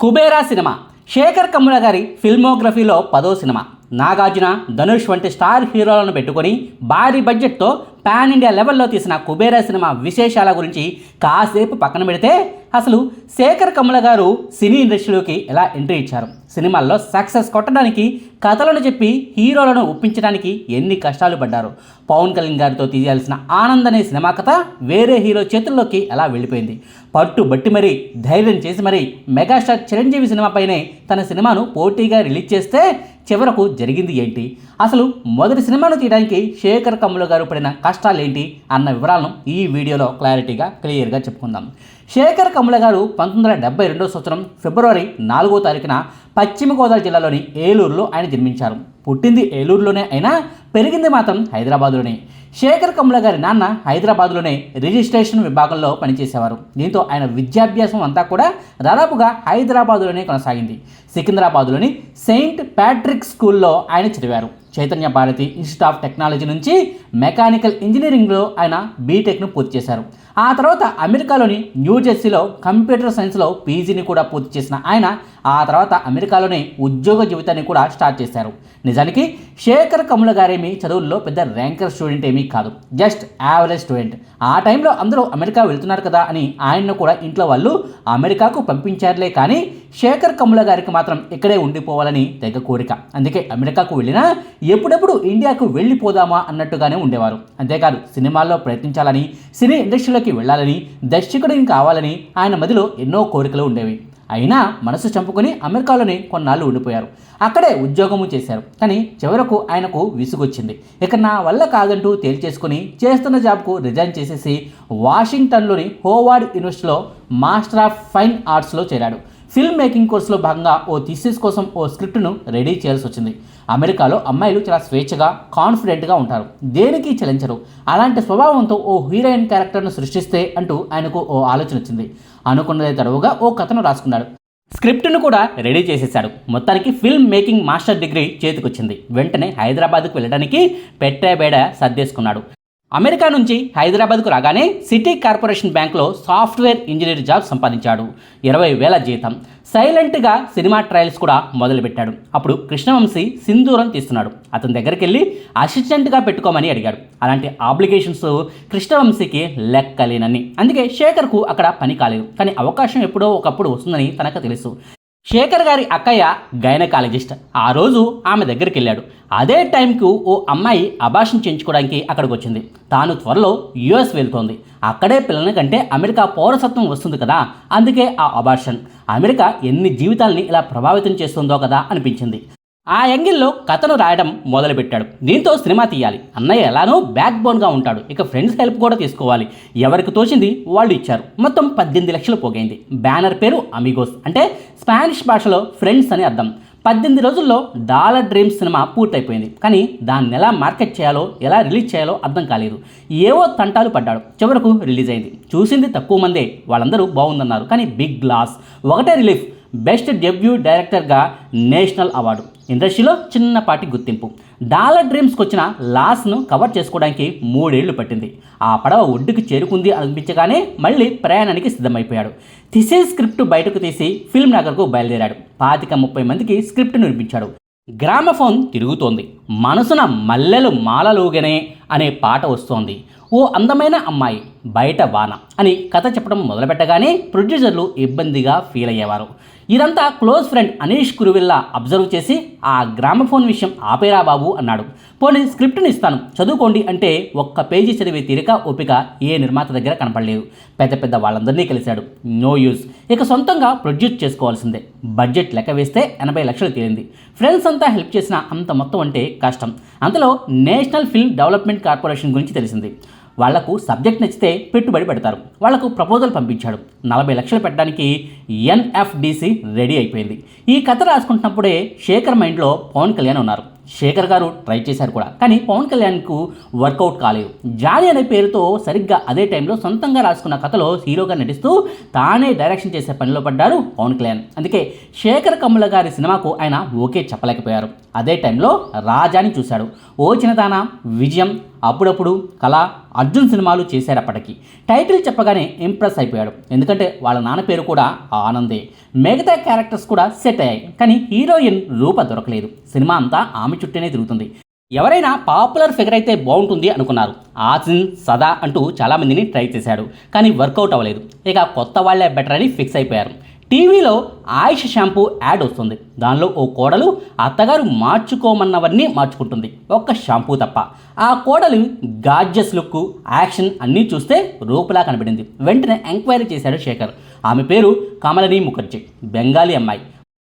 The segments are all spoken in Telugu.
కుబేరా సినిమా. శేఖర్ కమ్ముల గారి ఫిల్మోగ్రఫీలో పదో సినిమా. నాగార్జున ధనుష్ వంటి స్టార్ హీరోలను పెట్టుకొని భారీ బడ్జెట్తో పాన్ ఇండియా లెవెల్లో తీసిన కుబేరా సినిమా విశేషాల గురించి కాసేపు పక్కన పెడితే అసలు శేఖర్ కమ్ముల గారు సినీ ఇండస్ట్రీలోకి ఎలా ఎంట్రీ ఇచ్చారు? సినిమాల్లో సక్సెస్ కొట్టడానికి కథలను చెప్పి హీరోలను ఒప్పించడానికి ఎన్ని కష్టాలు పడ్డారు? పవన్ కళ్యాణ్ గారితో తీయాల్సిన ఆనంద్ అనే సినిమా కథ వేరే హీరో చేతుల్లోకి ఎలా వెళ్ళిపోయింది? పట్టు బట్టి మరీ ధైర్యం చేసి మరీ మెగాస్టార్ చిరంజీవి సినిమాపైనే తన సినిమాను పోటీగా రిలీజ్ చేస్తే చివరకు జరిగింది ఏంటి? అసలు మొదటి సినిమాను తీయడానికి శేఖర్ కమ్ముల గారు పడిన కష్టాలు ఏంటి అన్న వివరాలను ఈ వీడియోలో క్లారిటీగా క్లియర్గా చెప్పుకుందాం. శేఖర్ కమ్ముల గారు పంతొమ్మిది వందల డెబ్బై రెండవ సంవత్సరం ఫిబ్రవరి నాలుగో తారీఖున పశ్చిమ గోదావరి జిల్లాలోని ఏలూరులో ఆయన జన్మించారు. పుట్టింది ఏలూరులోనే అయినా పెరిగింది మాత్రం హైదరాబాదులోనే. శేఖర్ కమ్ముల గారి నాన్న హైదరాబాద్లోనే రిజిస్ట్రేషన్ విభాగంలో పనిచేసేవారు. దీంతో ఆయన విద్యాభ్యాసం అంతా కూడా దాదాపుగా హైదరాబాద్లోనే కొనసాగింది. సికింద్రాబాద్లోని సెయింట్ ప్యాట్రిక్ స్కూల్లో ఆయన చదివారు. Chaitanya Bharathi institute of technology నుంచి మెకానికల్ ఇంజనీరింగ్లో ఆయన బీటెక్ను పూర్తి చేశారు. ఆ తర్వాత అమెరికాలోని న్యూజెర్సీలో కంప్యూటర్ సైన్స్లో పీజీని కూడా పూర్తి చేసిన ఆయన ఆ తర్వాత అమెరికాలోనే ఉద్యోగ జీవితాన్ని కూడా స్టార్ట్ చేశారు. నిజానికి శేఖర్ కమల గారేమి చదువుల్లో పెద్ద ర్యాంకర్ స్టూడెంట్ ఏమీ కాదు. Just average student. ఆ టైంలో అందరూ అమెరికా వెళ్తున్నారు కదా అని ఆయన్ను కూడా ఇంట్లో వాళ్ళు అమెరికాకు పంపించారులే కానీ శేఖర్ కమ్ముల గారికి మాత్రం ఇక్కడే ఉండిపోవాలని తెగ కోరిక. అందుకే అమెరికాకు వెళ్ళినా ఎప్పుడెప్పుడు ఇండియాకు వెళ్ళిపోదామా అన్నట్టుగానే ఉండేవారు. అంతేకాదు సినిమాల్లో ప్రయత్నించాలని సినీ ఇండస్ట్రీలోకి వెళ్ళాలని దర్శకుడిని కావాలని ఆయన మదిలో ఎన్నో కోరికలు ఉండేవి. అయినా మనసు చంపుకొని అమెరికాలోనే కొన్నాళ్ళు ఉండిపోయారు. అక్కడే ఉద్యోగము చేశారు. కానీ చివరకు ఆయనకు విసుగొచ్చింది. ఇక నా వల్ల కాదంటూ తేల్చేసుకుని చేస్తున్న జాబ్కు రిజైన్ చేసేసి వాషింగ్టన్లోని హోవార్డ్ యూనివర్సిటీలో మాస్టర్ ఆఫ్ ఫైన్ ఆర్ట్స్లో చేరాడు. ఫిల్మ్ మేకింగ్ కోర్సులో భాగంగా ఓ థీసిస్ కోసం ఓ స్క్రిప్ట్ను రెడీ చేయాల్సి వచ్చింది. అమెరికాలో అమ్మాయిలు చాలా స్వేచ్ఛగా కాన్ఫిడెంట్గా ఉంటారు. దేనికి చలించరు? అలాంటి స్వభావంతో ఓ హీరోయిన్ క్యారెక్టర్ను సృష్టిస్తే అంటూ ఆయనకు ఓ ఆలోచన వచ్చింది. అనుకున్నదే తడవుగా ఓ కథను రాసుకున్నాడు. స్క్రిప్ట్ను కూడా రెడీ చేసేశాడు. మొత్తానికి ఫిల్మ్ మేకింగ్ మాస్టర్ డిగ్రీ చేతికొచ్చింది. వెంటనే హైదరాబాద్కు వెళ్ళడానికి పెట్టేబేడ సర్దేసుకున్నాడు. అమెరికా నుంచి హైదరాబాద్కు రాగానే సిటీ కార్పొరేషన్ బ్యాంక్లో సాఫ్ట్వేర్ ఇంజనీర్ జాబ్ సంపాదించాడు. ఇరవై వేల జీతం. సైలెంట్గా సినిమా ట్రయల్స్ కూడా మొదలుపెట్టాడు. అప్పుడు కృష్ణవంశీ సింధూరం తీస్తున్నాడు. అతని దగ్గరికి వెళ్ళి అసిస్టెంట్గా పెట్టుకోమని అడిగాడు. అలాంటి ఆబ్లిగేషన్స్ కృష్ణవంశీకి లెక్కలేనని అందుకే శేఖర్కు అక్కడ పని కాలేదు. కానీ అవకాశం ఎప్పుడో ఒకప్పుడు వస్తుందని తనకు తెలుసు. శేఖర్ గారి అక్కయ్య గైనకాలజిస్ట్. ఆ రోజు ఆమె దగ్గరికి వెళ్ళాడు అదే టైంకు ఓ అమ్మాయి అభాషణ చేయించుకోవడానికి అక్కడికి వచ్చింది తాను త్వరలో యుఎస్ వెళ్తోంది. అక్కడే పిల్లల కంటే అమెరికా పౌరసత్వం వస్తుంది కదా అందుకే ఆ అబార్షన్ అమెరికా ఎన్ని జీవితాల్ని ఇలా ప్రభావితం చేస్తుందో కదా అనిపించింది. ఆ యాంగిల్లో కథను రాయడం మొదలుపెట్టాడు. దీంతో సినిమా తీయాలి. అన్నయ్య ఎలానో బ్యాక్ బోన్గా ఉంటాడు. ఇక ఫ్రెండ్స్ హెల్ప్ కూడా తీసుకోవాలి. ఎవరికి తోచింది వాళ్ళు ఇచ్చారు. మొత్తం పద్దెనిమిది లక్షలు పోగైంది. బ్యానర్ పేరు అమిగోస్ అంటే స్పానిష్ భాషలో ఫ్రెండ్స్ అని అర్థం. పద్దెనిమిది రోజుల్లో డాలర్ డ్రీమ్స్ సినిమా పూర్తయిపోయింది. కానీ దాన్ని ఎలా మార్కెట్ చేయాలో ఎలా రిలీజ్ చేయాలో అర్థం కాలేదు. ఏవో తంటాలు పడ్డాడు. చివరకు రిలీజ్ అయింది. చూసింది తక్కువ మందే. వాళ్ళందరూ బాగుందన్నారు. కానీ బిగ్ లాస్. ఒకటే రిలీఫ్. బెస్ట్ డెబ్యూ డైరెక్టర్గా నేషనల్ అవార్డు. ఇండస్ట్రీలో చిన్నపాటి గుర్తింపు. డాలర్ డ్రీమ్స్కి వచ్చిన లాస్ను కవర్ చేసుకోవడానికి మూడేళ్ళు పట్టింది. ఆ పడవ ఒడ్డుకి చేరుకుంది అనిపించగానే మళ్ళీ ప్రయాణానికి సిద్ధమైపోయాడు. తీసే స్క్రిప్ట్ బయటకు తీసి ఫిల్మ్ నగర్కు బయలుదేరాడు. పాతిక ముప్పై మందికి స్క్రిప్ట్ను వినిపించాడు. గ్రామఫోన్ తిరుగుతోంది. మనసున మల్లెలు మాలలుగనే అనే పాట వస్తోంది. ఓ అందమైన అమ్మాయి. బయట వాన అని కథ చెప్పడం మొదలుపెట్టగానే ప్రొడ్యూసర్లు ఇబ్బందిగా ఫీల్ అయ్యేవారు. ఇదంతా close friend Aneesh Kuruvilla observe చేసి ఆ గ్రామఫోన్ విషయం ఆపేరా బాబు అన్నాడు. పోనీ స్క్రిప్ట్ని ఇస్తాను. చదువుకోండి అంటే ఒక్క పేజీ చదివే తీరిక ఓపిక ఏ నిర్మాత దగ్గర కనపడలేదు. పెద్ద పెద్ద వాళ్ళందరినీ కలిశాడు. నో యూస్ ఇక సొంతంగా ప్రొడ్యూస్ చేసుకోవాల్సిందే. బడ్జెట్ లెక్క వేస్తే ఎనభై లక్షలు తీరింది. ఫ్రెండ్స్ అంతా హెల్ప్ చేసిన అంత మొత్తం అంటే కష్టం. అంతలో నేషనల్ ఫిల్మ్ డెవలప్మెంట్ కార్పొరేషన్ గురించి తెలిసింది. వాళ్ళకు సబ్జెక్ట్ నచ్చితే పెట్టుబడి పెడతారు. వాళ్ళకు ప్రపోజల్ పంపించాడు. నలభై లక్షలు పెట్టడానికి ఎన్ఎఫ్డిసి రెడీ అయిపోయింది. ఈ కథ రాసుకుంటున్నప్పుడే శేఖర్ మైండ్లో పవన్ కళ్యాణ్ ఉన్నారు. శేఖర్ గారు ట్రై చేశారు కూడా. కానీ పవన్ కళ్యాణ్కు వర్కౌట్ కాలేదు. జాలి అనే పేరుతో సరిగ్గా అదే టైంలో సొంతంగా రాసుకున్న కథలో హీరోగా నటిస్తూ తానే డైరెక్షన్ చేసే పనిలో పడ్డారు పవన్ కళ్యాణ్. అందుకే శేఖర్ కమ్ముల గారి సినిమాకు ఆయన ఓకే చెప్పలేకపోయారు. అదే టైంలో రాజాని చూశాడు. ఓ చిన్నదాన విజయం అప్పుడప్పుడు కళ అర్జున్ సినిమాలు చేశారప్పటికీ టైటిల్ చెప్పగానే ఇంప్రెస్ అయిపోయాడు. ఎందుకంటే వాళ్ళ నాన్న పేరు కూడా ఆనందే. మిగతా క్యారెక్టర్స్ కూడా సెట్ అయ్యాయి. కానీ హీరోయిన్ రూప దొరకలేదు. సినిమా అంతా ఆమె చుట్టూనే తిరుగుతుంది. ఎవరైనా పాపులర్ ఫిగర్ అయితే బాగుంటుంది అనుకున్నారు. ఆసిన్ సదా అంటూ చాలామందిని ట్రై చేశాడు. కానీ వర్కౌట్ అవ్వలేదు. ఇక కొత్త వాళ్ళే బెటర్ అని ఫిక్స్ అయిపోయారు. టీవీలో ఆయుష్ షాంపూ యాడ్ వస్తుంది. దానిలో ఓ కోడలు అత్తగారు మార్చుకోమన్నవన్నీ మార్చుకుంటుంది. ఒక్క షాంపూ తప్ప. ఆ కోడలు గార్జెస్ లుక్ యాక్షన్ అన్నీ చూస్తే రూపులా కనబడింది. వెంటనే ఎంక్వైరీ చేశాడు శేఖర్. ఆమె పేరు కమలనీ ముఖర్జీ బెంగాలీ అమ్మాయి.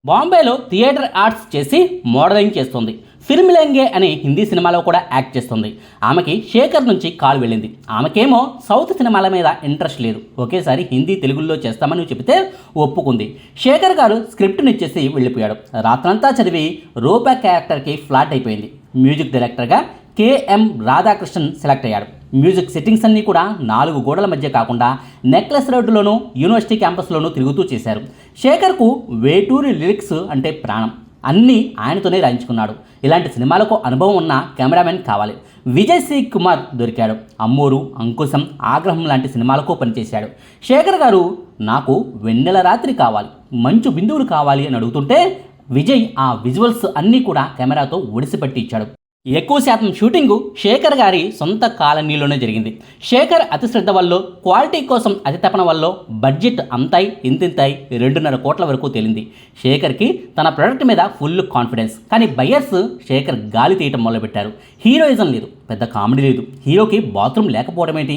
బాంబేలో థియేటర్ ఆర్ట్స్ చేసి మోడలింగ్ చేస్తుంది. ఫిల్మ్ లెంగే అనే హిందీ సినిమాలో కూడా యాక్ట్ చేస్తుంది. ఆమెకి శేఖర్ నుంచి కాల్ వెళ్ళింది. ఆమెకేమో సౌత్ సినిమాల మీద ఇంట్రెస్ట్ లేదు. ఒకేసారి హిందీ తెలుగులో చేస్తామని చెబితే ఒప్పుకుంది. శేఖర్ గారు స్క్రిప్ట్ని ఇచ్చేసి వెళ్ళిపోయాడు. రాత్రంతా చదివి రూపా క్యారెక్టర్కి ఫ్లాట్ అయిపోయింది. మ్యూజిక్ డైరెక్టర్గా కేఎం రాధాకృష్ణన్ సెలెక్ట్ అయ్యాడు. మ్యూజిక్ సెట్టింగ్స్ అన్నీ కూడా నాలుగు గోడల మధ్య కాకుండా నెక్లెస్ రోడ్డులోనూ యూనివర్సిటీ క్యాంపస్లోనూ తిరుగుతూ చేశారు. శేఖర్కు వేటూరి లిరిక్స్ అంటే ప్రాణం. అన్నీ ఆయనతోనే రాయించుకున్నాడు. ఇలాంటి సినిమాలకు అనుభవం ఉన్న కెమెరామెన్ కావాలి. విజయ్ సి. కుమార్ దొరికాడు. అమ్మూరు అంకుశం ఆగ్రహం లాంటి సినిమాలకు పనిచేశాడు. శేఖర్ గారు నాకు వెన్నెల రాత్రి కావాలి మంచు బిందువులు కావాలి అని అడుగుతుంటే విజయ్ ఆ విజువల్స్ అన్నీ కూడా కెమెరాతో ఒడిసిపెట్టి ఇచ్చాడు. ఎక్కువ శాతం షూటింగు శేఖర్ గారి సొంత కాలనీలోనే జరిగింది. శేఖర్ అతి శ్రద్ధ వల్ల క్వాలిటీ కోసం అతి తపన వల్ల బడ్జెట్ అంతాయి ఇంతింతాయి రెండున్నర కోట్ల వరకు తేలింది. శేఖర్కి తన ప్రొడక్ట్ మీద ఫుల్ కాన్ఫిడెన్స్. కానీ బయర్స్ శేఖర్ గాలి తీయటం మొదలుపెట్టారు. హీరోయిజం లేదు పెద్ద కామెడీ లేదు. హీరోకి బాత్రూమ్ లేకపోవడం ఏంటి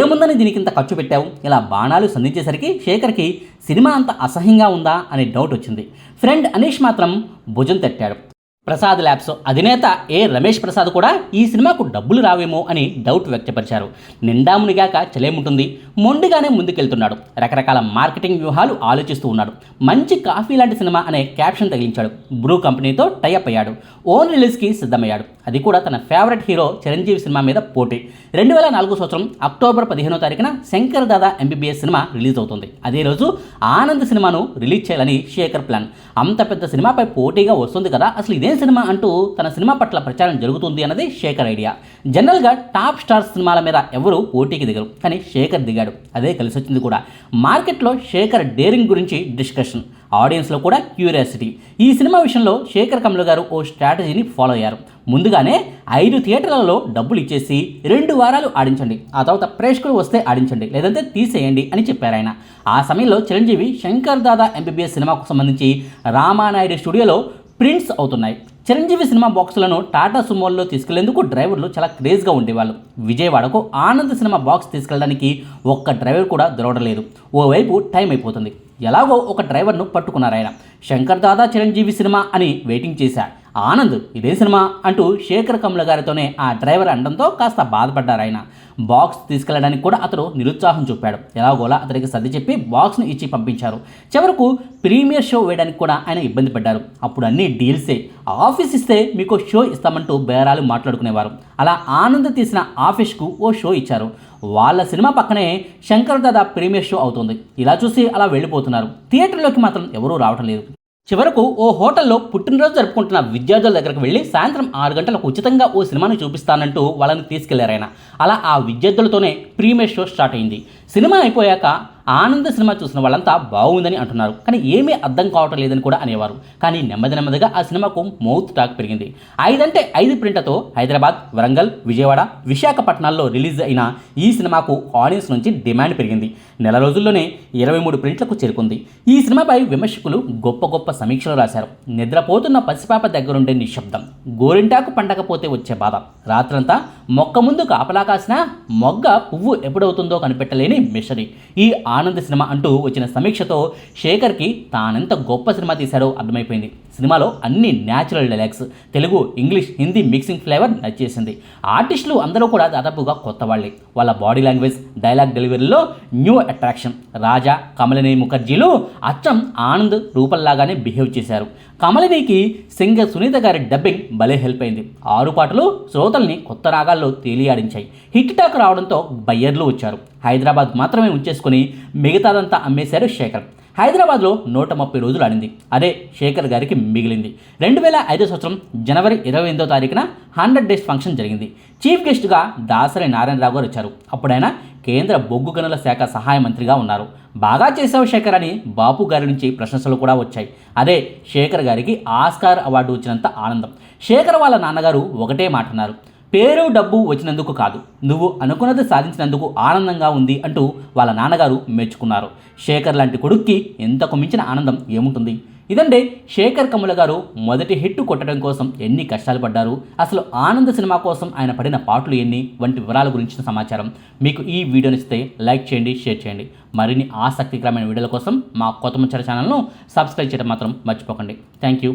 ఏముందని దీనికింత ఖర్చు పెట్టావు? ఇలా బాణాలు సంధించేసరికి శేఖర్కి సినిమా అంత అసహ్యంగా ఉందా అనే డౌట్ వచ్చింది. ఫ్రెండ్ అనీష్ మాత్రం భుజం తట్టాడు. ప్రసాద్ ల్యాబ్స్. అధినేత ఏ రమేష్ ప్రసాద్ కూడా ఈ సినిమాకు డబ్బులు రావేమో అని డౌట్ వ్యక్తపరిచారు. నిండామునిగాక చలేముంటుంది. మొండిగానే ముందుకెళ్తున్నాడు. రకరకాల మార్కెటింగ్ వ్యూహాలు ఆలోచిస్తూ ఉన్నాడు. మంచి కాఫీ లాంటి సినిమా అనే క్యాప్షన్ తగిలించాడు. బ్రూ కంపెనీతో టైఅప్ అయ్యాడు. ఓన్ రిలీజ్కి సిద్ధమయ్యాడు. అది కూడా తన ఫేవరెట్ హీరో చిరంజీవి సినిమా మీద పోటీ. రెండు వేల నాలుగో సంవత్సరం అక్టోబర్ పదిహేనో తారీఖున శంకర్ దాదా ఎంబీబీఎస్ సినిమా రిలీజ్ అవుతుంది. అదే రోజు ఆనంద్ సినిమాను రిలీజ్ చేయాలని శేఖర్ ప్లాన్. అంత పెద్ద సినిమాపై పోటీగా వస్తుంది కదా అసలు ఇదే సినిమా అంటూ తన సినిమా పట్ల ప్రచారం జరుగుతుంది అన్నది శేఖర్ ఐడియా. జనరల్గా టాప్ స్టార్ సినిమాల మీద ఎవరు పోటీకి దిగరు. కానీ శేఖర్ దిగాడు. అదే కలిసి వచ్చింది కూడా. మార్కెట్లో శేఖర్ డేరింగ్ గురించి డిస్కషన్. ఆడియన్స్లో కూడా క్యూరియాసిటీ. ఈ సినిమా విషయంలో శేఖర్ కమల్ గారు ఓ స్ట్రాటజీని ఫాలో అయ్యారు. ముందుగానే ఐదు థియేటర్లలో డబ్బులు ఇచ్చేసి రెండు వారాలు ఆడించండి. ఆ తర్వాత ప్రేక్షకులు వస్తే ఆడించండి. లేదంటే తీసేయండి అని చెప్పారు ఆయన. ఆ సమయంలో చిరంజీవి శంకర్ దాదా ఎంబీబీఎస్ సినిమాకు సంబంధించి రామానాయుడు స్టూడియోలో ప్రింట్స్ అవుతున్నాయి. చిరంజీవి సినిమా బాక్సులను టాటా సుమోల్లో తీసుకెళ్ళేందుకు డ్రైవర్లు చాలా క్రేజ్గా ఉండేవాళ్ళు. విజయవాడకు ఆనంద్ సినిమా బాక్స్ తీసుకెళ్ళడానికి ఒక్క డ్రైవర్ కూడా దొరకలేదు ఓవైపు టైం అయిపోతుంది. ఎలాగో ఒక డ్రైవర్ను పట్టుకున్నారు ఆయన శంకర్ దాదా చిరంజీవి సినిమా అని వెయిటింగ్ చేశా ఆనంద్ ఇదే సినిమా అంటూ శేఖర్ కమల గారితోనే ఆ డ్రైవర్ అనడంతో కాస్త బాధపడ్డారు ఆయన బాక్స్ తీసుకెళ్ళడానికి కూడా అతడు నిరుత్సాహం చూపాడు. ఎలాగోలా అతనికి సర్ది చెప్పి బాక్స్ను ఇచ్చి పంపించారు. చివరకు ప్రీమియర్ షో వేయడానికి కూడా ఆయన ఇబ్బంది పడ్డారు. అప్పుడు అన్ని డీల్సే. ఆఫీస్ ఇస్తే మీకు షో ఇస్తామంటూ బేరాలు మాట్లాడుకునేవారు. అలా ఆనంద్ తీసిన ఆఫీస్కు ఓ షో ఇచ్చారు. వాళ్ళ సినిమా పక్కనే శంకర్ దాదా ప్రీమియర్ షో అవుతుంది. ఇలా చూసి అలా వెళ్ళిపోతున్నారు. థియేటర్లోకి మాత్రం ఎవరూ రావటం లేదు. చివరకు ఓ హోటల్లో పుట్టినరోజు జరుపుకుంటున్న విద్యార్థుల దగ్గరకు వెళ్ళి సాయంత్రం ఆరు గంటలకు ఉచితంగా ఓ సినిమాని చూపిస్తానంటూ వాళ్ళని తీసుకెళ్ళారాయన అలా ఆ విద్యార్థులతోనే ప్రీమియర్ షో స్టార్ట్ అయింది. సినిమా అయిపోయాక ఆనంద సినిమా చూసిన వాళ్ళంతా బాగుందని అంటున్నారు. కానీ ఏమీ అర్థం కావటం లేదని కూడా అనేవారు. కానీ నెమ్మది నెమ్మదిగా ఆ సినిమాకు మౌత్ టాక్ పెరిగింది. ఐదంటే ఐదు ప్రింట్లతో హైదరాబాద్ వరంగల్ విజయవాడ విశాఖపట్నాల్లో రిలీజ్ అయిన ఈ సినిమాకు ఆడియన్స్ నుంచి డిమాండ్ పెరిగింది. నెల రోజుల్లోనే ఇరవై మూడు ప్రింట్లకు చేరుకుంది. ఈ సినిమాపై విమర్శకులు గొప్ప గొప్ప సమీక్షలు రాశారు. నిద్రపోతున్న పసిపాప దగ్గరుండే నిశ్శబ్దం. గోరింటాకు పండకపోతే వచ్చే బాధ. రాత్రంతా మొక్క ముందు కాపలా కాసిన మొగ్గ పువ్వు ఎప్పుడవుతుందో కనిపెట్టలేని మిషరీ ఈ ఆనంద్ సినిమా అంటూ వచ్చిన సమీక్షతో శేఖర్కి తానెంత గొప్ప సినిమా తీశాడో అర్థమైపోయింది. సినిమాలో అన్ని natural dialogues Telugu English Hindi mixing flavour నచ్చేసింది. ఆర్టిస్టులు అందరూ కూడా దాదాపుగా కొత్త వాళ్ళే. వాళ్ళ బాడీ లాంగ్వేజ్ డైలాగ్ డెలివరీలో న్యూ అట్రాక్షన్. రాజా కమలిని ముఖర్జీలు అచ్చం ఆనంద్ రూపంలాగానే బిహేవ్ చేశారు. కమలినికి సింగర్ సునీత గారి డబ్బింగ్ భలే హెల్ప్ అయింది. ఆరు పాటలు శ్రోతల్ని కొత్త రాగాల్లో తేలియాడించాయి. హిట్ టాక్ రావడంతో బయ్యర్లు వచ్చారు. హైదరాబాద్ మాత్రమే ఉంచేసుకుని మిగతాదంతా అమ్మేశారు శేఖర్. హైదరాబాద్లో నూట ముప్పై రోజులు ఆడింది. అదే శేఖర్ గారికి మిగిలింది. రెండు వేల ఐదో సంవత్సరం జనవరి ఇరవై ఎనిమిదో తారీఖున హండ్రెడ్ డేస్ ఫంక్షన్ జరిగింది. చీఫ్ గెస్ట్గా దాసరి నారాయణరావు గారు వచ్చారు. అప్పుడు ఆయన కేంద్ర బొగ్గు గనుల శాఖ సహాయ మంత్రిగా ఉన్నారు. బాగా చేసావు శేఖర్ అని బాపు గారి నుంచి ప్రశంసలు కూడా వచ్చాయి. అదే శేఖర్ గారికి ఆస్కార్ అవార్డు వచ్చినంత ఆనందం. శేఖర్ వాళ్ళ నాన్నగారు ఒకటే మాట అన్నారు. పేరు డబ్బు వచ్చినందుకు కాదు నువ్వు అనుకున్నది సాధించినందుకు ఆనందంగా ఉంది అంటూ వాళ్ళ నాన్నగారు మెచ్చుకున్నారు. శేఖర్ లాంటి కొడుక్కి ఎంతకు మించిన ఆనందం ఏముంటుంది? ఇదండి శేఖర్ కమ్ముల గారు మొదటి హిట్ కొట్టడం కోసం ఎన్ని కష్టాలు పడ్డారు? అసలు ఆనంద సినిమా కోసం ఆయన పడిన పాటలు ఎన్ని? వంటి వివరాల గురించిన సమాచారం మీకు ఈ వీడియో నచ్చితే లైక్ చేయండి షేర్ చేయండి. మరిన్ని ఆసక్తికరమైన వీడియోల కోసం మా కొత్త ముచ్చట ఛానల్ను సబ్స్క్రైబ్ చేయడం మాత్రం మర్చిపోకండి. Thank you.